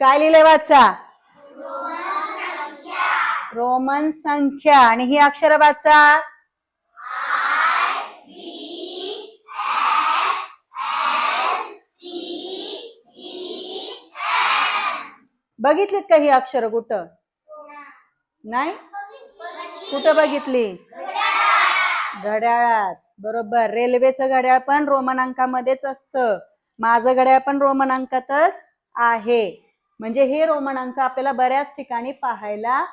काय लिहिलंय वाचा? रोमन संख्या. आणि ही अक्षर वाचा? बघितलीत का ही अक्षर कुठं? नाही? कुठं बघितली? घड्याळात. बरोबर. रेल्वेचं घड्याळ पण रोमन अंकामध्येच असतं. माझं घड्याळ पण रोमन अंकातच आहे. म्हणजे हे रोमन अंक आपल्याला बऱ्याच ठिकाणी पाहायला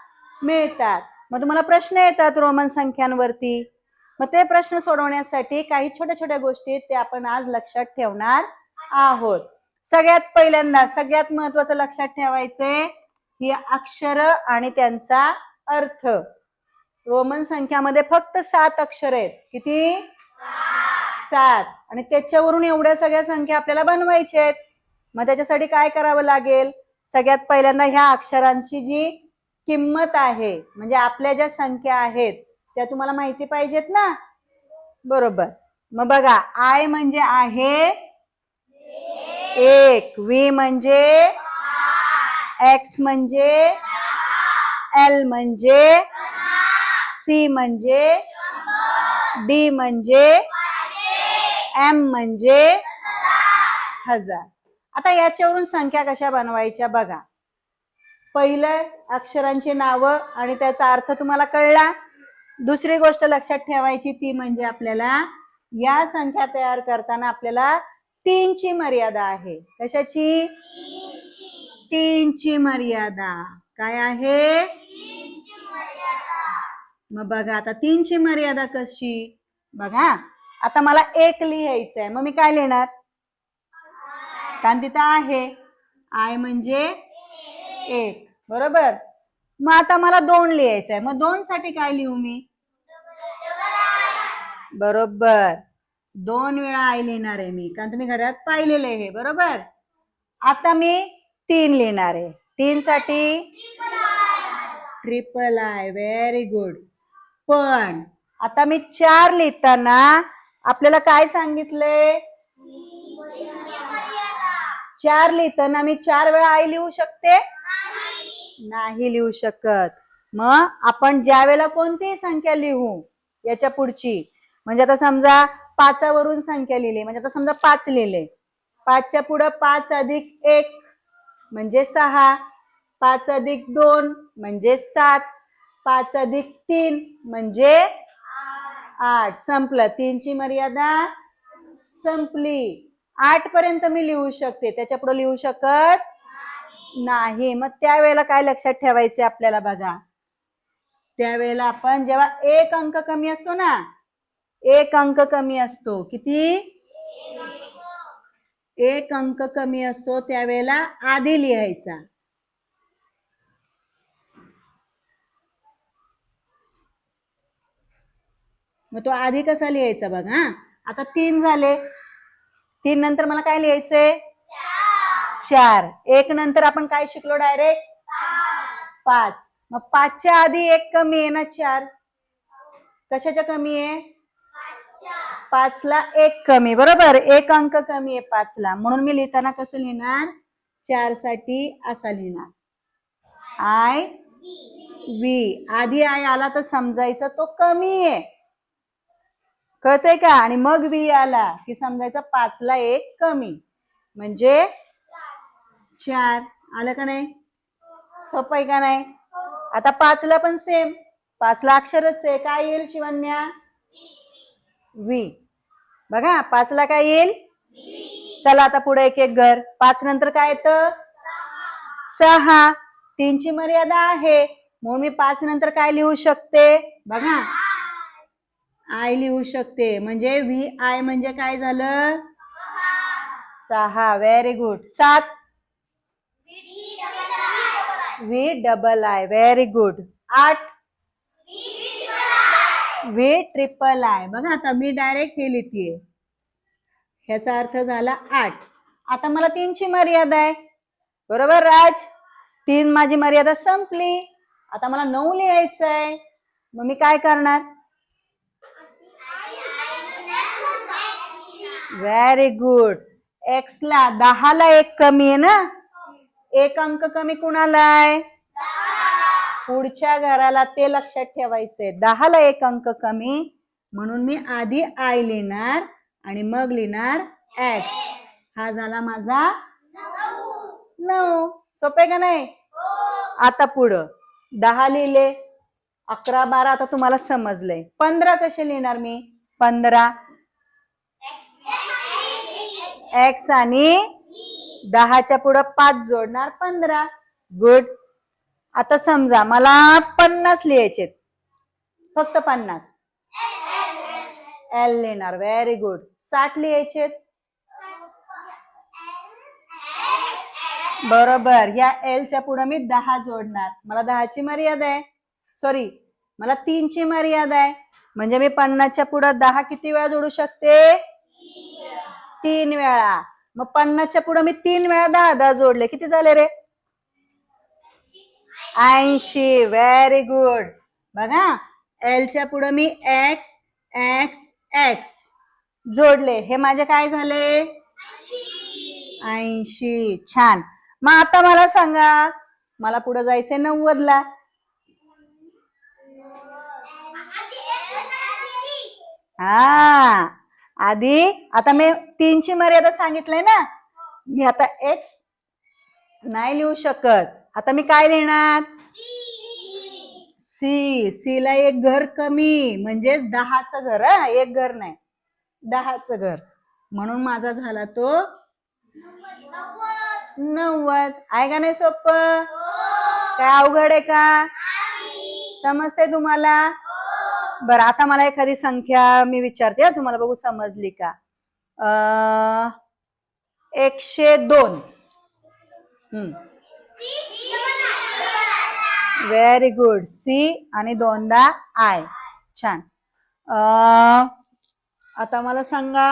मिळतात. मग तुम्हाला प्रश्न येतात रोमन संख्यांवरती. मग ते प्रश्न सोडवण्यासाठी काही छोट्या छोट्या गोष्टी ते आपण आज लक्षात ठेवणार आहोत. सगळ्यात पहिल्यांदा सगळ्यात महत्वाचं लक्षात ठेवायचंय ही अक्षर आणि त्यांचा अर्थ. रोमन संख्यामध्ये फक्त सात अक्षर आहेत. किती? सात. आणि त्याच्यावरून एवढ्या सगळ्या संख्या आपल्याला बनवायच्या आहेत. मग त्याच्यासाठी काय करावं लागेल? सगळ्यात पहिल्यांदा ह्या अक्षरांची जी किंमत आहे म्हणजे आपल्या ज्या संख्या आहेत त्या तुम्हाला माहिती पाहिजेत ना? बरोबर. मग बघा आय म्हणजे आहे एक वी म्हणजे एक्स म्हणजे एल म्हणजे सी म्हणजे डी म्हणजे एम म्हणजे हजार. आता याच्यावरून संख्या कशा बनवायच्या बघा. पहिलं अक्षरांची नावं आणि त्याचा अर्थ तुम्हाला कळला. दुसरी गोष्ट लक्षात ठेवायची ती म्हणजे आपल्याला या संख्या तयार करताना आपल्याला तीनची मर्यादा आहे. कशाची? तीनची मर्यादा. काय आहे? मग बघा आता तीनची मर्यादा कशी? बघा. आता मला एक लिहायचं आहे मग मी काय लिहिणार? कारण तिथं आहे. आय म्हणजे एक. बरोबर? मग आता मला दोन लिहायचं आहे मग दोन साठी काय लिहू मी? बरोबर. दोन वेळा आय लिहिणार आहे मी कारण तुम्ही घरात पाहिलेलं आहे हे बरोबर? आता मी तीन लिहिणार आहे. तीन साठी ट्रिपल आय व्हेरी गुड पण आता मी चार लिहिताना आपल्याला काय सांगितलंय? चार लिहिताना मी चार वेळा आई लिहू शकते? नाही लिहू शकत. मग आपण ज्या वेळेला कोणतीही संख्या लिहू याच्या पुढची. म्हणजे आता समजा पाचावरून संख्या लिहिली म्हणजे आता समजा पाच लिहिले. पाचच्या पुढं पाच अधिक एक म्हणजे सहा. पाच अधिक दोन म्हणजे सात. पाच अधिक तीन म्हणजे आठ. संपलं. तीनची मर्यादा संपली. आठ पर्यंत मी लिहू शकते. त्याच्या पुढे लिहू शकत नाही. मग त्यावेळेला काय लक्षात ठेवायचे आपल्याला बघा. त्यावेळेला आपण जेव्हा एक अंक कमी असतो ना एक अंक कमी असतो. किती? एक अंक कमी असतो. त्यावेळेला आधी लिहायचा. मग तो आधी कसा लिहायचा बघ हा. आता तीन झाले. तीन नंतर मला काय लिहायचंय? चार. एक नंतर आपण काय शिकलो डायरेक्ट? पाच. मग पाचच्या आधी एक कमी आहे ना चार? कशाच्या कमी आहे? पाचला एक कमी. बरोबर? एक अंक कमी आहे पाचला. म्हणून मी लिहिताना कसं लिहिणार? चारसाठी असा लिहिणार. I we. आधी आय आला तर समजायचं तो कमी आहे. कळतंय का? आणि मग वी आला की समजायचं पाचला एक कमी. म्हणजे चार. आलं का नाही? सोपं आहे का नाही? आता पाचला पण सेम पाचला अक्षरच आहे. काय येईल शिवन्या? वी बघा पाचला काय येईल? चला आता पुढे एक एक घर. पाच नंतर काय येतं? सहा. तीनची मर्यादा आहे. म्हणून मी पाच नंतर काय लिहू शकते? बघा. आय लिहू शकते. म्हणजे व्ही आय म्हणजे काय झालं? सहा. व्हेरी गुड सात. V double I. Very good आठ. V triple I. बघा आता मी डायरेक्ट हे लिहितीये. ह्याचा अर्थ झाला आठ. आता मला तीनची मर्यादा आहे. बरोबर राज? तीन माझी मर्यादा संपली. आता मला नऊ लिहायचं आहे मग मी काय करणार? व्हेरी गुड एक्स ला दहाला एक कमी आहे ना? एक अंक कमी कुणाला आहे? पुढच्या घराला ते लक्षात ठेवायचंय. दहाला एक अंक कमी म्हणून मी आधी आय लिहिणार आणि मग लिहिणार एक्स हा झाला माझा नऊ. सोपे का नाही? आता पुढं. दहा लिहिले. अकरा बारा आता तुम्हाला समजलंय. पंधरा कसे लिहिणार मी? पंधरा. एक्स आणि दहाच्या पुढं पाच जोडणार पंधरा. गुड आता समजा मला पन्नास लिहायचे फक्त पन्नास. एल लिहिणार. व्हेरी गुड साठ लिहायचे बरोबर. या एलच्या पुढं पुढे मी दहा जोडणार. मला दहाची मर्यादा आहे. सॉरी मला तीनची मर्यादा आहे. म्हणजे मी पन्नासच्या पुढे दहा किती वेळा जोडू शकते? तीन वेळा. मग पन्नासच्या पुढे मी तीन वेळा दहा दहा जोडले. किती झाले रे? ऐंशी. व्हेरी गुड बघा. एलच्या पुढे मी एक्स एक्स एक्स जोडले. हे माझे काय झाले? ऐंशी. छान. मग आता मला सांगा. मला पुढे जायचंय नव्वदला. हा. आधी आता मी तीनची मर्यादा सांगितलंय ना? मी आता एक्स नाही लिहू शकत. आता मी काय लिहिणार? सी सी ला एक घर कमी म्हणजेच दहाचं घर हा? एक घर नाही. दहाचं घर. म्हणून माझा झाला तो नव्वद. आहे का नाही सोप? काय अवघड आहे का? समजते तुम्हाला? बरं आता मला एखादी संख्या मी विचारते तुम्हाला बघू समजली का? एकशे दोन. व्हेरी गुड सी आणि दोनदा आय छान. आता मला सांगा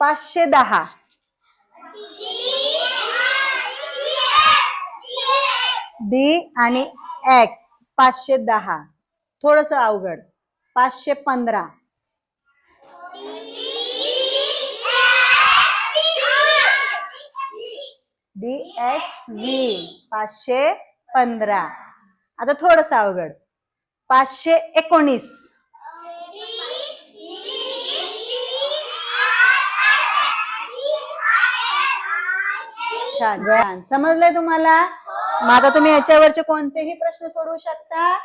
पाचशे दहा. डी आणि एक्स पाचशे दहा. थोडस अवघड. पाचशे पंधरा. डी एक्स व्ही पाचशे पंधरा. आता थोडस अवघड. पाचशे एकोणीस. छान छान. समजलंय तुम्हाला? मग आता तुम्ही याच्यावरचे कोणतेही प्रश्न सोडवू शकता?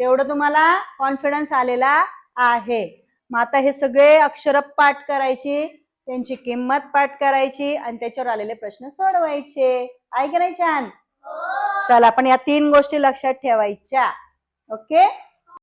तेवढं तुम्हाला कॉन्फिडन्स आलेला आहे. मग आता हे सगळे अक्षर पाठ करायची त्यांची किंमत पाठ करायची आणि त्याच्यावर आलेले प्रश्न सोडवायचे. आहे की नाही छान? चला पण या तीन गोष्टी लक्षात ठेवायच्या. ओके?